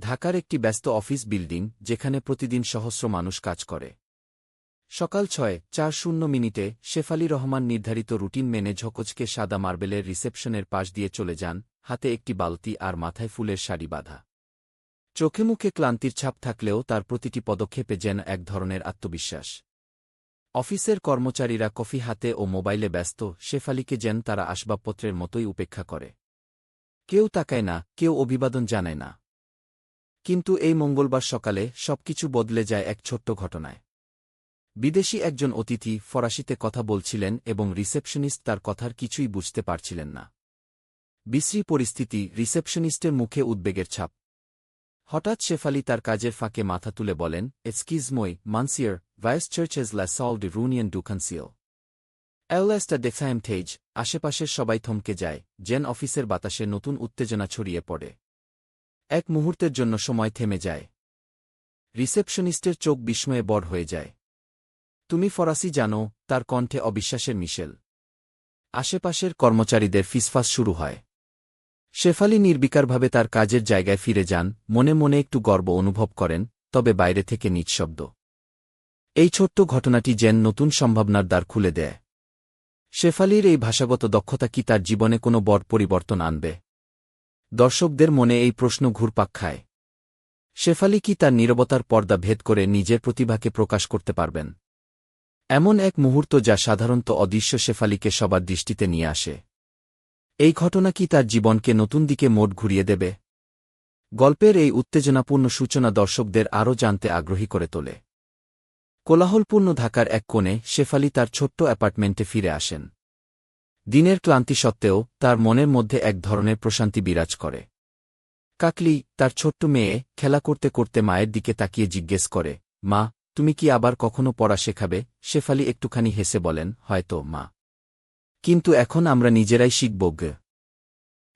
ঢাকার একটি ব্যস্ত অফিস বিল্ডিং, যেখানে প্রতিদিন সহস্র মানুষ কাজ করে। সকাল ছয়, চার শূন্য মিনিটে শেফালি রহমান নির্ধারিত রুটিন মেনে ঝকচকে সাদা মার্বেলের রিসেপশনের পাশ দিয়ে চলে যান, হাতে একটি বালতি আর মাথায় ফুলের শাড়ি বাঁধা। চোখে মুখে ক্লান্তির ছাপ থাকলেও তার প্রতিটি পদক্ষেপে যেন এক ধরনের আত্মবিশ্বাস। অফিসের কর্মচারীরা কফি হাতে ও মোবাইলে ব্যস্ত, শেফালিকে যেন তারা আসবাবপত্রের মতোই উপেক্ষা করে। কেউ তাকায় না, কেউ অভিবাদন জানায় না। কিন্তু এই মঙ্গলবার সকালে সবকিছু বদলে যায় এক ছোট্ট ঘটনায়। বিদেশি একজন অতিথি ফরাসিতে কথা বলছিলেন এবং রিসেপশনিস্ট তার কথার কিছুই বুঝতে পারছিলেন না। বিশ্রী পরিস্থিতি, রিসেপশনিস্টের মুখে উদ্বেগের ছাপ। হঠাৎ শেফালি তার কাজের ফাঁকে মাথা তুলে বলেন এক্সকিজ মই মানসিয়ার ভাইস চার্চেস লা সল্ড রুনিয়ন ডুখানসিও এলএসটা দেখাইম ঠেজ আশেপাশের সবাই থমকে যায় জেন অফিসের বাতাসে নতুন উত্তেজনা ছড়িয়ে পড়ে। এক মুহূর্তের জন্য সময় থেমে যায়। রিসেপশনিস্টের চোখ বিস্ময়ে বড় হয়ে যায়। তুমি ফরাসি জানো, তার কণ্ঠে অবিশ্বাসের মিশেল। আশেপাশের কর্মচারীদের ফিসফাস শুরু হয়। শেফালি নির্বিকারভাবে তার কাজের জায়গায় ফিরে যান, মনে মনে একটু গর্ব অনুভব করেন, তবে বাইরে থেকে নিঃশব্দ। এই ছোট্ট ঘটনাটি যেন নতুন সম্ভাবনার দ্বার খুলে দেয়। শেফালির এই ভাষাগত দক্ষতা কি তার জীবনে কোনো বড় পরিবর্তন আনবে? দর্শকদের মনে এই প্রশ্ন ঘুরপাক খায়। শেফালি কি তার নীরবতার পর্দা ভেদ করে নিজের প্রতিভাকে প্রকাশ করতে পারবেন? এমন এক মুহূর্ত যা সাধারণত অদৃশ্য শেফালিকে সবার দৃষ্টিতে নিয়ে আসে। এই ঘটনা কি তার জীবনকে নতুন দিকে মোট ঘুরিয়ে দেবে? গল্পের এই উত্তেজনাপূর্ণ সূচনা দর্শকদের আরও জানতে আগ্রহী করে তোলে। কোলাহলপূর্ণ ঢাকার এক কোণে শেফালি তার ছোট্ট অ্যাপার্টমেন্টে ফিরে আসেন। দিনের ক্লান্তি সত্ত্বেও, তার মনের মধ্যে এক ধরনের প্রশান্তি বিরাজ করে। কাকলি, তার ছোট্ট মেয়ে, খেলা করতে করতে মায়ের দিকে তাকিয়ে জিজ্ঞেস করে, মা, তুমি কি আবার কখনো পড়া শেখাবে? শেফালি একটুখানি হেসে বলেন, হয়তো, মা। কিন্তু এখন আমরা নিজেরাই শিখব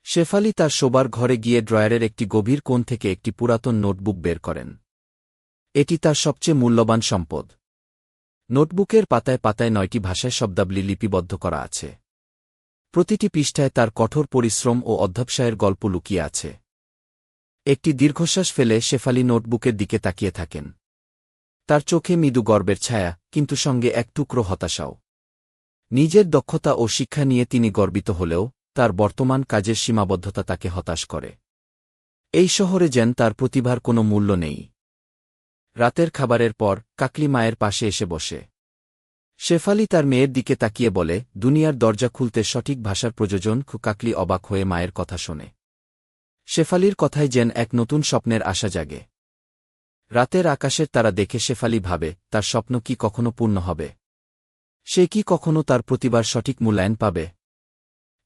শেফালি তার শোবার ঘরে গিয়ে ড্রয়ারের একটি গভীর কোণ থেকে একটি পুরাতন নোটবুক বের করেন। এটি তার সবচেয়ে মূল্যবান সম্পদ। নোটবুকের পাতায় পাতায় নয়টি ভাষায় শব্দাবলী লিপিবদ্ধ করা আছে। প্রতিটি পৃষ্ঠায় তার কঠোর পরিশ্রম ও অধ্যবসায়ের গল্প লুকিয়ে আছে। একটি দীর্ঘশ্বাস ফেলে শেফালি নোটবুকের দিকে তাকিয়ে থাকেন। তার চোখে মৃদু গর্বের ছায়া, কিন্তু সঙ্গে এক টুকরো হতাশাও। নিজের দক্ষতা ও শিক্ষা নিয়ে তিনি গর্বিত হলেও, তার বর্তমান কাজের সীমাবদ্ধতা তাকে হতাশ করে। এই শহরে যেন তার প্রতিভার কোনো মূল্য নেই। রাতের খাবারের পর, কাকলি মায়ের পাশে এসে বসে। শেফালি তার মেয়ের দিকে তাকিয়ে বলে, দুনিয়ার দরজা খুলতে সঠিক ভাষার প্রযোজন কাকলি অবাক হয়ে মায়ের কথা শোনে। শেফালির কথায় যেন এক নতুন স্বপ্নের আশা জাগে। রাতের আকাশের তারা দেখে শেফালি ভাবে, তার স্বপ্ন কি কখনো পূর্ণ হবে? সে কি কখনো তার প্রতিবার সঠিক মূল্যায়ন পাবে?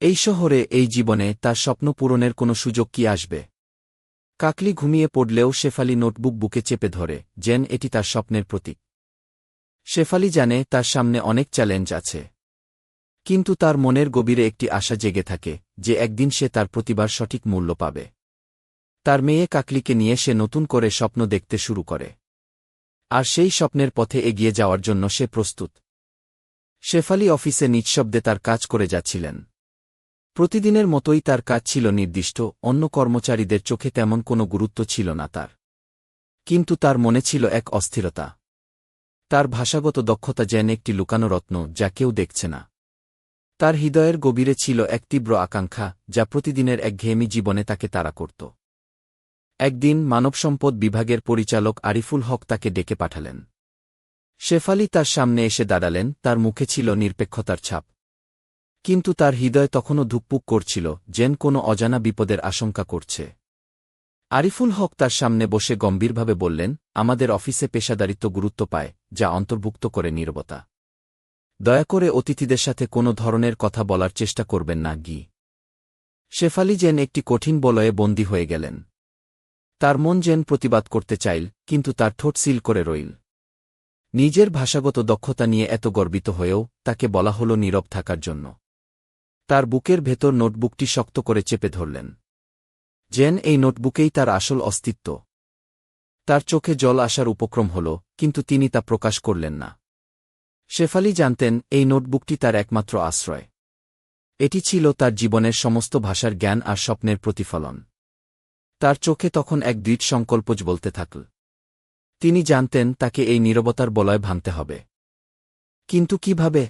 এই শহরে, এই জীবনে তার স্বপ্ন পূরণের কোনো সুযোগ কি আসবে? কাকলি ঘুমিয়ে পড়লেও শেফালি নোটবুক বুকে চেপে ধরে, যেন এটি তার স্বপ্নের প্রতীক। শেফালি জানে তার সামনে অনেক চ্যালেঞ্জ আছে। কিন্তু তার মনের গভীরে একটি আশা জেগে থাকে যে একদিন সে তার প্রতিবার সঠিক মূল্য পাবে। তার মেয়ে কাকলিকে নিয়ে সে নতুন করে স্বপ্ন দেখতে শুরু করে। আর সেই স্বপ্নের পথে এগিয়ে যাওয়ার জন্য সে প্রস্তুত। শেফালি অফিসে নিঃশব্দে তার কাজ করে যাচ্ছিলেন। প্রতিদিনের মতোই তার কাজ ছিল নির্দিষ্ট, অন্য কর্মচারীদের চোখে তেমন কোনো গুরুত্ব ছিল না তার। কিন্তু তার মনে ছিল এক অস্থিরতা। তার ভাষাগত দক্ষতা যেন একটি লুকানো রত্ন যা কেউ দেখছে না। তার হৃদয়ের গভীরে ছিল এক তীব্র আকাঙ্ক্ষা যা প্রতিদিনের এক একঘেয়েমি জীবনে তাকে তাড়া করত। একদিন মানবসম্পদ বিভাগের পরিচালক আরিফুল হক তাকে ডেকে পাঠালেন। শেফালি তার সামনে এসে দাঁড়ালেন, তার মুখে ছিল নিরপেক্ষতার ছাপ। কিন্তু তার হৃদয় তখনও ধুকপুক করছিল, যেন কোনো অজানা বিপদের আশঙ্কা করছে। আরিফুল হক তার সামনে বসে গম্ভীরভাবে বললেন, আমাদের অফিসে পেশাদারিত্ব গুরুত্ব পায় যা অন্তর্ভুক্ত করে নীরবতা। দয়া করে অতিথিদের সাথে কোনো ধরনের কথা বলার চেষ্টা করবেন না, গি। শেফালি যেন একটি কঠিন বলয়ে বন্দী হয়ে গেলেন। তার মন যেন প্রতিবাদ করতে চাইল, কিন্তু তার ঠোঁট সিল করে রইল। নিজের ভাষাগত দক্ষতা নিয়ে এত গর্বিত হয়েও তাকে বলা হল নীরব থাকার জন্য। তার বুকের ভেতর নোটবুকটি শক্ত করে চেপে ধরলেন। জেন এই নোটবুকেই তার আসল অস্তিত্ব। তার চোখে জল আসার উপক্রম হল, কিন্তু তিনি তা প্রকাশ করলেন না। শেফালি জানতেন, এই নোটবুকটি তার একমাত্র আশ্রয়। এটি ছিল তার জীবনের সমস্ত ভাষার জ্ঞান আর স্বপ্নের প্রতিফলন। তার চোখে তখন এক দৃঢ় সংকল্পজ বলতে থাকল তিনি জানতেন, তাকে এই নীরবতার বলয় ভাঙতে হবে। কিন্তু কীভাবে?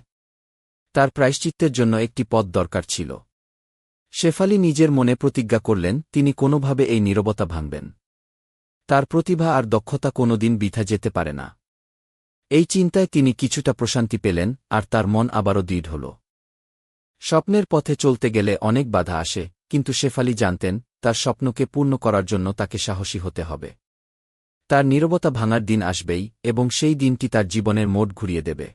তার প্রায়শ্চিত্তের জন্য একটি পথ দরকার ছিল। শেফালি নিজের মনে প্রতিজ্ঞা করলেন, তিনি কোনোভাবে এই নীরবতা ভাঙবেন। তার প্রতিভা আর দক্ষতা কোনোদিন বিথা যেতে পারে না। এই চিন্তায় তিনি কিছুটা প্রশান্তি পেলেন, আর তার মন আবারও দৃঢ় হল। স্বপ্নের পথে চলতে গেলে অনেক বাধা আসে, কিন্তু শেফালি জানতেন, তার স্বপ্নকে পূর্ণ করার জন্য তাকে সাহসী হতে হবে। তার নীরবতা ভাঙার দিন আসবেই, এবং সেই দিনটি তার জীবনের মোড় ঘুরিয়ে দেবে।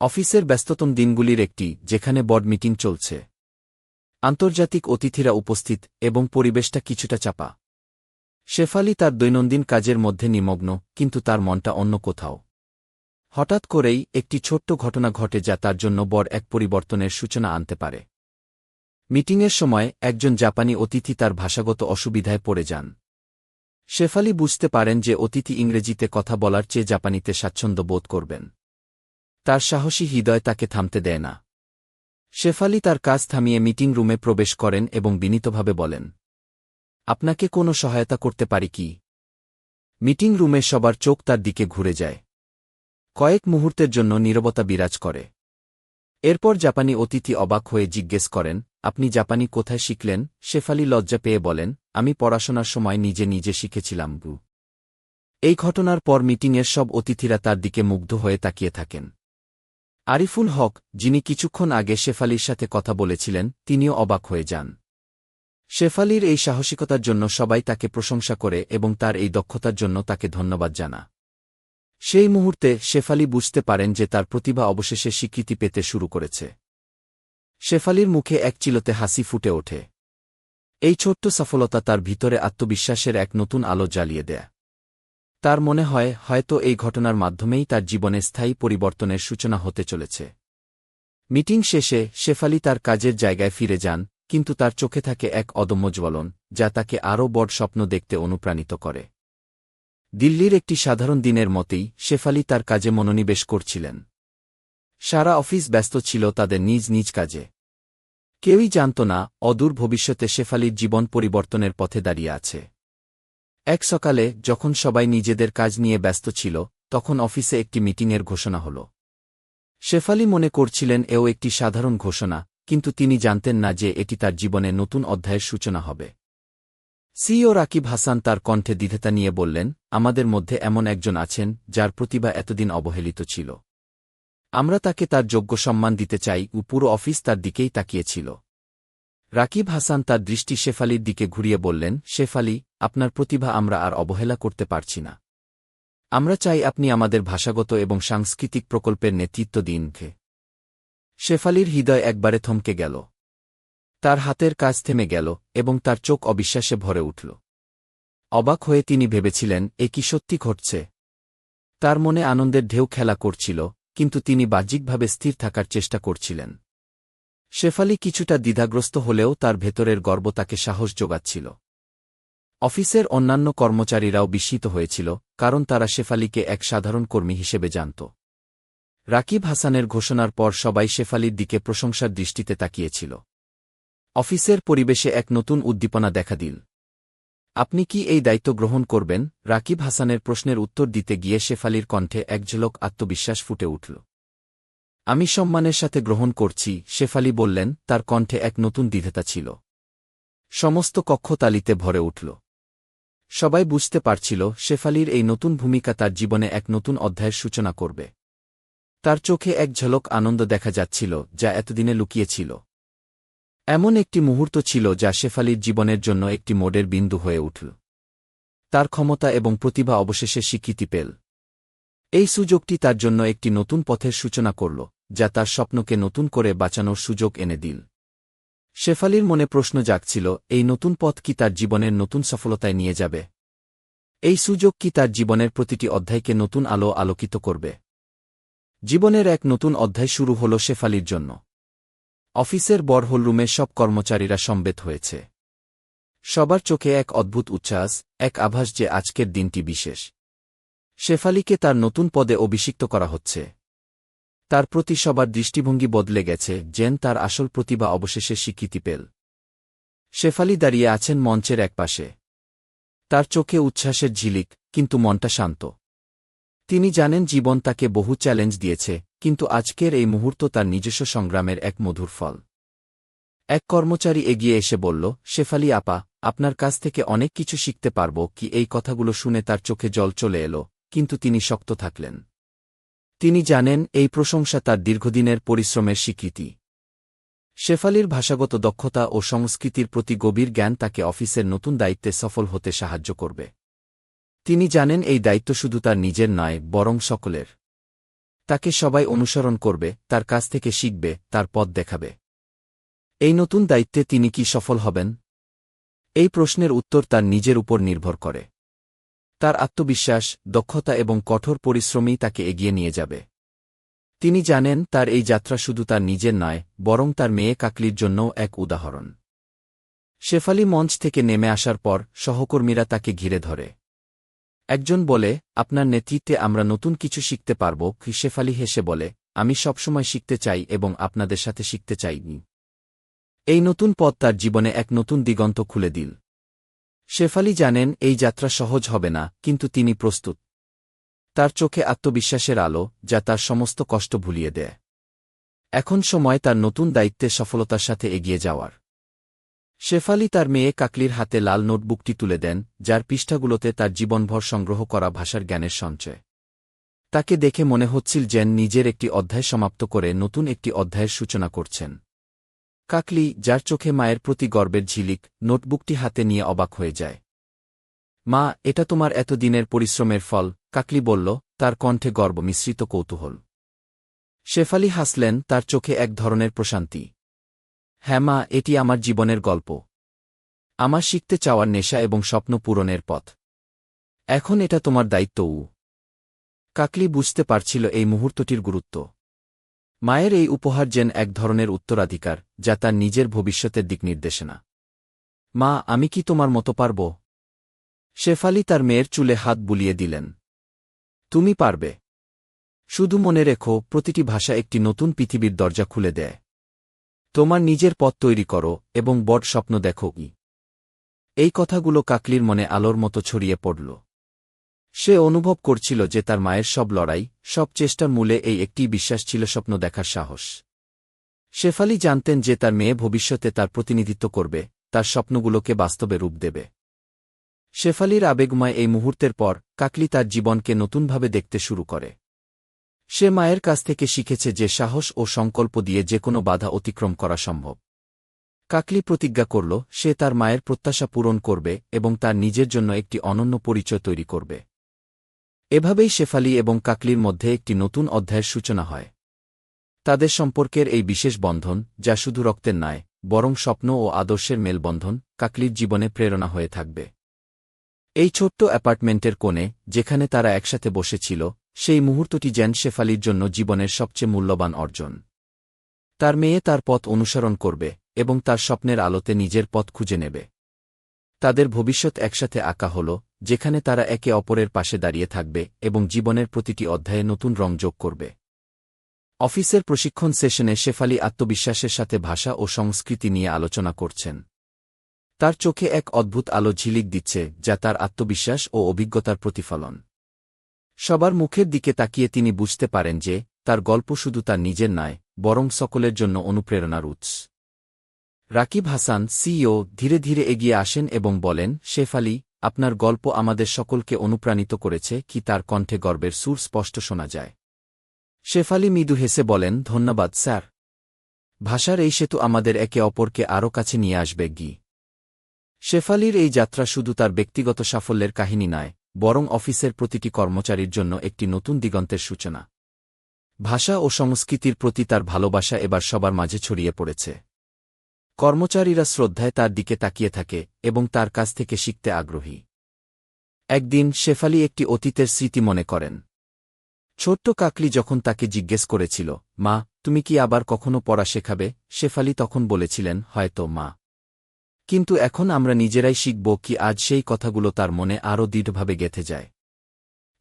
অফিসের ব্যস্ততম দিনগুলির একটি, যেখানে বড মিটিং চলছে। আন্তর্জাতিক অতিথিরা উপস্থিত, এবং পরিবেশটা কিছুটা চাপা। শেফালি তার দৈনন্দিন কাজের মধ্যে নিমগ্ন, কিন্তু তার মনটা অন্য কোথাও। হঠাৎ করেই একটি ছোট্ট ঘটনা ঘটে যা তার জন্য বড় এক পরিবর্তনের সূচনা আনতে পারে। মিটিংয়ের সময় একজন জাপানি অতিথি তার ভাষাগত অসুবিধায় পড়ে যান। শেফালি বুঝতে পারেন যে অতিথি ইংরেজিতে কথা বলার চেয়ে জাপানিতে স্বাচ্ছন্দ্য বোধ করবেন। তার সাহসী হৃদয় তাকে থামতে দেয় না। শেফালি তার কাজ থামিয়ে মিটিং রুমে প্রবেশ করেন এবং বিনীতভাবে বলেন আপনাকে কোনো সহায়তা করতে পারি কি? মিটিং রুমে সবার চোখ তার দিকে ঘুরে যায়। কয়েক মুহূর্তের জন্য নীরবতা বিরাজ করে। এরপর জাপানি অতিথি অবাক হয়ে জিজ্ঞেস করেন, আপনি জাপানি কোথায় শিখলেন? শেফালি লজ্জা পেয়ে বলেন, আমি পড়াশোনার সময় নিজে নিজে শিখেছিলাম বু এই ঘটনার পর মিটিংয়ের সব অতিথিরা তার দিকে মুগ্ধ হয়ে তাকিয়ে থাকেন। আরিফুল হক, যিনি কিছুক্ষণ আগে শেফালির সাথে কথা বলেছিলেন, তিনিও অবাক হয়ে যান। শেফালির এই সাহসিকতার জন্য সবাই তাকে প্রশংসা করে এবং তার এই দক্ষতার জন্য তাকে ধন্যবাদ জানা। সেই মুহূর্তে শেফালি বুঝতে পারেন যে তার প্রতিভা অবশেষে স্বীকৃতি পেতে শুরু করেছে। শেফালির মুখে এক চিলতে হাসি ফুটে ওঠে। এই ছোট্ট সফলতা তার ভিতরে আত্মবিশ্বাসের এক নতুন আলো জ্বালিয়ে দেয়। তার মনে হয়, হয়তো এই ঘটনার মাধ্যমেই তার জীবনে স্থায়ী পরিবর্তনের সূচনা হতে চলেছে। মিটিং শেষে শেফালি তার কাজের জায়গায় ফিরে যান কিন্তু তার চোখে থাকে এক অদম্য জ্বলন, যা তাকে আরও বড় স্বপ্ন দেখতে অনুপ্রাণিত করে। দিল্লির একটি সাধারণ দিনের মতেই শেফালি তার কাজে মনোনিবেশ করছিলেন। সারা অফিস ব্যস্ত ছিল তাদের নিজ নিজ কাজে। কেউই জানত না, অদূর ভবিষ্যতে শেফালির জীবন পরিবর্তনের পথে দাঁড়িয়ে আছে। এক সকালে, যখন সবাই নিজেদের কাজ নিয়ে ব্যস্ত ছিল, তখন অফিসে একটি মিটিংয়ের ঘোষণা হল। শেফালি মনে করছিলেন, এও একটি সাধারণ ঘোষণা কিন্তু তিনি জানতেন না যে এটি তার জীবনে নতুন অধ্যায়ের সূচনা হবে। সিও রাকিব হাসান তার কণ্ঠে দ্বিধেতা নিয়ে বললেন, আমাদের মধ্যে এমন একজন আছেন যার প্রতিভা এতদিন অবহেলিত ছিল। আমরা তাকে তার যোগ্য সম্মান দিতে চাই ও পুরো অফিস তার দিকেই তাকিয়েছিল। রাকিব হাসান তার দৃষ্টি শেফালির দিকে ঘুরিয়ে বললেন, শেফালি, আপনার প্রতিভা আমরা আর অবহেলা করতে পারছি না। আমরা চাই আপনি আমাদের ভাষাগত এবং সাংস্কৃতিক প্রকল্পের নেতৃত্ব দিন শেফালির হৃদয় একবারে থমকে গেল। তার হাতের কাজ থেমে গেল এবং তার চোখ অবিশ্বাসে ভরে উঠল। অবাক হয়ে তিনি ভেবেছিলেন, এ কি সত্যি ঘটছে? তার মনে আনন্দের ঢেউ খেলা করছিল, কিন্তু তিনি বাহ্যিকভাবে স্থির থাকার চেষ্টা করছিলেন। শেফালি কিছুটা দ্বিধাগ্রস্ত হলেও তার ভেতরের গর্ব তাকে সাহস যোগাচ্ছিল। অফিসের অন্যান্য কর্মচারীরাও বিস্মিত হয়েছিল, কারণ তারা শেফালিকে এক সাধারণ কর্মী হিসেবে জানত। রাকিব হাসানের ঘোষণার পর সবাই শেফালির দিকে প্রশংসার দৃষ্টিতে তাকিয়েছিল। অফিসের পরিবেশে এক নতুন উদ্দীপনা দেখা দিল। আপনি কি এই দায়িত্ব গ্রহণ করবেন? রাকিব হাসানের প্রশ্নের উত্তর দিতে গিয়ে শেফালির কণ্ঠে এক ঝলক আত্মবিশ্বাস ফুটে উঠল। আমি সম্মানের সাথে গ্রহণ করছি, শেফালি বললেন, তার কণ্ঠে এক নতুন দ্বিধেতা ছিল। সমস্ত কক্ষ তালিতে ভরে উঠল। সবাই বুঝতে পারছিল, শেফালির এই নতুন ভূমিকা তার জীবনে এক নতুন অধ্যায়ের সূচনা করবে। তার চোখে এক ঝলক আনন্দ দেখা যাচ্ছিল, যা এতদিনে লুকিয়েছিল। এমন একটি মুহূর্ত ছিল যা শেফালির জীবনের জন্য একটি মোডের বিন্দু হয়ে উঠল। তার ক্ষমতা এবং প্রতিভা অবশেষে স্বীকৃতি পেল। এই সুযোগটি তার জন্য একটি নতুন পথের সূচনা করল, যা তার স্বপ্নকে নতুন করে বাঁচানোর সুযোগ এনে দিল। শেফালির মনে প্রশ্ন জাগছিল, এই নতুন পথ কি তার জীবনের নতুন সফলতায় নিয়ে যাবে? এই সুযোগ কি তার জীবনের প্রতিটি অধ্যায়কে নতুন আলো আলোকিত করবে? জীবনের এক নতুন অধ্যায় শুরু হল শেফালির জন্য। অফিসের বড়হল রুমে সব কর্মচারীরা সম্বেত হয়েছে। সবার চোখে এক অদ্ভুত উচ্ছ্বাস, এক আভাস যে আজকের দিনটি বিশেষ। শেফালিকে তার নতুন পদে অভিষিক্ত করা হচ্ছে। তার প্রতি সবার দৃষ্টিভঙ্গি বদলে গেছে জেন তার আসল প্রতিভা অবশেষে স্বীকৃতি পেল। শেফালি দাঁড়িয়ে আছেন মঞ্চের একপাশে। তার চোখে উচ্ছ্বাসের ঝিলিক, কিন্তু মনটা শান্ত। তিনি জানেন জীবন তাকে বহু চ্যালেঞ্জ দিয়েছে, কিন্তু আজকের এই মুহূর্ত তার নিজস্ব সংগ্রামের এক মধুর ফল। এক কর্মচারী এগিয়ে এসে বলল, শেফালি আপা, আপনার কাছ থেকে অনেক কিছু শিখতে পারব কি এই কথাগুলো শুনে তার চোখে জল চলে এলো, কিন্তু তিনি শক্ত থাকলেন। তিনি জানেন এই প্রশংসা তার দীর্ঘদিনের পরিশ্রমের স্বীকৃতি। শেফালির ভাষাগত দক্ষতা ও সংস্কৃতির প্রতি গভীর জ্ঞান তাকে অফিসের নতুন দায়িত্বে সফল হতে সাহায্য করবে। তিনি জানেন এই দায়িত্ব শুধু তার নিজের নয়, বরং সকলের। তাকে সবাই অনুসরণ করবে, তার কাছ থেকে শিখবে, তার পথ দেখাবে। এই নতুন দায়িত্বে তিনি কি সফল হবেন? এই প্রশ্নের উত্তর তার নিজের উপর নির্ভর করে। তার আত্মবিশ্বাস, দক্ষতা এবং কঠোর পরিশ্রমই তাকে এগিয়ে নিয়ে যাবে। তিনি জানেন তার এই যাত্রা শুধু তার নিজের নয়, বরং তার মেয়ে কাকলির জন্যও এক উদাহরণ। শেফালি মঞ্চ থেকে নেমে আসার পর সহকর্মীরা তাকে ঘিরে ধরে। একজন বলে, আপনার নেতৃত্বে আমরা নতুন কিছু শিখতে পারব। শেফালি হেসে বলে, আমি সবসময় শিখতে চাই এবং আপনাদের সাথে শিখতে চাইনি। এই নতুন পথ তার জীবনে এক নতুন দিগন্ত খুলে দিল। শেফালি জানেন, এই যাত্রা সহজ হবে না, কিন্তু তিনি প্রস্তুত। তার চোখে আত্মবিশ্বাসের আলো, যা তার সমস্ত কষ্ট ভুলিয়ে দেয়। এখন সময় তার নতুন দায়িত্বে সফলতার সাথে এগিয়ে যাওয়ার। শেফালি তার মেয়ে কাকলির হাতে লাল নোটবুকটি তুলে দেন, যার পৃষ্ঠাগুলোতে তার জীবনভর সংগ্রহ করা ভাষার জ্ঞানের সঞ্চয়। তাকে দেখে মনে হচ্ছিল যেন নিজের একটি অধ্যায় সমাপ্ত করে নতুন একটি অধ্যায়ের সূচনা করছেন। কাকলি, যার চোখে মায়ের প্রতি গর্বের ঝিলিক, নোটবুকটি হাতে নিয়ে অবাক হয়ে যায়। মা, এটা তোমার এতদিনের পরিশ্রমের ফল কাকলি বলল, তার কণ্ঠে গর্ব মিশ্রিত কৌতূহল। শেফালি হাসলেন, তার চোখে এক ধরনের প্রশান্তি। হ্যাঁ মা, এটি আমার জীবনের গল্প। আমার শিখতে চাওয়ার নেশা এবং স্বপ্ন পূরণের পথ। এখন এটা তোমার দায়িত্বও। কাকলি বুঝতে পারছিল এই মুহূর্তটির গুরুত্ব। মায়ের এই উপহার যেন এক ধরনের উত্তরাধিকার, যা তার নিজের ভবিষ্যতের দিক নির্দেশনা। মা, আমি কি তোমার মতো পারব? শেফালি তার মেয়ের চুলে হাত বুলিয়ে দিলেন। তুমি পারবে। শুধু মনে রেখো, প্রতিটি ভাষা একটি নতুন পৃথিবীর দরজা খুলে দেয়। তোমার নিজের পথ তৈরি করো এবং বড় স্বপ্ন দেখো। ই এই কথাগুলো কাকলির মনে আলোর মতো ছড়িয়ে পড়ল। সে অনুভব করছিল যে তার মায়ের সব লড়াই, সব চেষ্টার মূলে এই একটি বিশ্বাস ছিল স্বপ্ন দেখার সাহস। শেফালি জানতেন যে তার মেয়ে ভবিষ্যতে তার প্রতিনিধিত্ব করবে, তার স্বপ্নগুলোকে বাস্তবে রূপ দেবে। শেফালির আবেগময় এই মুহূর্তের পর কাকলি তার জীবনকে নতুনভাবে দেখতে শুরু করে। সে মায়ের কাছ থেকে শিখেছে যে সাহস ও সংকল্প দিয়ে যে কোনো বাধা অতিক্রম করা সম্ভব। কাকলি প্রতিজ্ঞা করল, সে তার মায়ের প্রত্যাশা পূরণ করবে এবং তার নিজের জন্য একটি অনন্য পরিচয় তৈরি করবে। এভাবেই শেফালি এবং কাকলির মধ্যে একটি নতুন অধ্যায়ের সূচনা হয়। তাদের সম্পর্কের এই বিশেষ বন্ধন, যা শুধু রক্তের নয়, বরং স্বপ্ন ও আদর্শের মেলবন্ধন, কাকলির জীবনে প্রেরণা হয়ে থাকবে। এই ছোট্ট অ্যাপার্টমেন্টের কোণে, যেখানে তারা একসাথে বসেছিল সেই মুহূর্তটি যেন শেফালির জন্য জীবনের সবচেয়ে মূল্যবান অর্জন। তার মেয়ে তার পথ অনুসরণ করবে এবং তার স্বপ্নের আলোতে নিজের পথ খুঁজে নেবে। তাদের ভবিষ্যৎ একসাথে আঁকা হল, যেখানে তারা একে অপরের পাশে দাঁড়িয়ে থাকবে এবং জীবনের প্রতিটি অধ্যায়ে নতুন রং যোগ করবে। অফিসের প্রশিক্ষণ সেশনে শেফালি আত্মবিশ্বাসের সাথে ভাষা ও সংস্কৃতি নিয়ে আলোচনা করছেন। তার চোখে এক অদ্ভুত আলো ঝিলিক দিচ্ছে, যা তার আত্মবিশ্বাস ও অভিজ্ঞতার প্রতিফলন। সবার মুখের দিকে তাকিয়ে তিনি বুঝতে পারেন যে, তার গল্প শুধু তার নিজের নয়, বরং সকলের জন্য অনুপ্রেরণার উৎস। রাকিব হাসান, সিইও, ধীরে ধীরে এগিয়ে আসেন এবং বলেন, শেফ আলী, আপনার গল্প আমাদের সকলকে অনুপ্রাণিত করেছে কি তার কণ্ঠে গর্বের সুর স্পষ্ট শোনা যায়? শেফালি মৃদু হেসে বলেন, ধন্যবাদ, স্যার। ভাষার এই সেতু আমাদের একে অপরকে আরও কাছে নিয়ে আসবে, গি। শেফালির এই যাত্রা শুধু তার ব্যক্তিগত সাফল্যের কাহিনী নয় বরং অফিসের প্রতিটি কর্মচারীর জন্য একটি নতুন দিগন্তের সূচনা। ভাষা ও সংস্কৃতির প্রতি তার ভালোবাসা এবার সবার মাঝে ছড়িয়ে পড়েছে। কর্মচারীরা শ্রদ্ধায় তার দিকে তাকিয়ে থাকে এবং তার কাছ থেকে শিখতে আগ্রহী। একদিন শেফালি একটি অতীতের স্মৃতি মনে করেন। ছোট্ট কাকলি যখন তাকে জিজ্ঞেস করেছিল, মা, তুমি কি আবার কখনো পড়া শেখাবে? শেফালি তখন বলেছিলেন, হয়তো, মা। কিন্তু এখন আমরা নিজেরাই শিখব কি আজ সেই কথাগুলো তার মনে আরও দৃঢ়ভাবে গেথে যায়।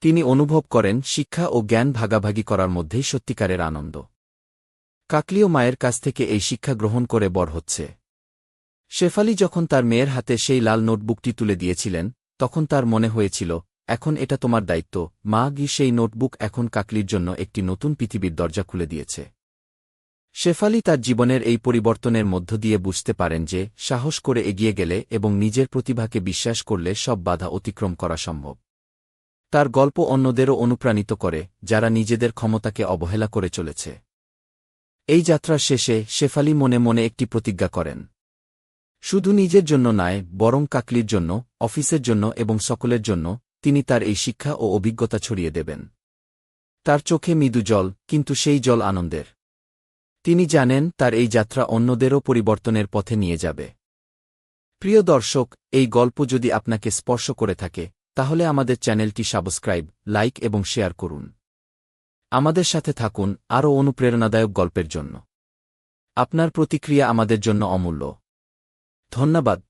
তিনি অনুভব করেন, শিক্ষা ও জ্ঞান ভাগাভাগি করার মধ্যেই সত্যিকারের আনন্দ। কাকলিও মায়ের কাছ থেকে এই শিক্ষা গ্রহণ করে বড় হচ্ছে। শেফালি যখন তার মেয়ের হাতে সেই লাল নোটবুকটি তুলে দিয়েছিলেন, তখন তার মনে হয়েছিল, এখন এটা তোমার দায়িত্ব। মা গি সেই নোটবুক এখন কাকলির জন্য একটি নতুন পৃথিবীর দরজা খুলে দিয়েছে। শেফালি তার জীবনের এই পরিবর্তনের মধ্য দিয়ে বুঝতে পারেন যে, সাহস করে এগিয়ে গেলে এবং নিজের প্রতিভাকে বিশ্বাস করলে সব বাধা অতিক্রম করা সম্ভব। তার গল্প অন্যদেরও অনুপ্রাণিত করে, যারা নিজেদের ক্ষমতাকে অবহেলা করে চলেছে। এই যাত্রার শেষে শেফালি মনে মনে একটি প্রতিজ্ঞা করেন। শুধু নিজের জন্য নয়, বরং কাকলির জন্য, অফিসের জন্য এবং সকলের জন্য, তিনি তার এই শিক্ষা ও অভিজ্ঞতা ছড়িয়ে দেবেন। তার চোখে মৃদু জল, কিন্তু সেই জল আনন্দের। তিনি জানেন তার এই যাত্রা অন্যদেরও পরিবর্তনের পথে নিয়ে যাবে। প্রিয় দর্শক, এই গল্প যদি আপনাকে স্পর্শ করে থাকে, তাহলে আমাদের চ্যানেলটি সাবস্ক্রাইব, লাইক এবং শেয়ার করুন। আমাদের সাথে থাকুন আরও অনুপ্রেরণাদায়ক গল্পের জন্য। আপনার প্রতিক্রিয়া আমাদের জন্য অমূল্য। ধন্যবাদ।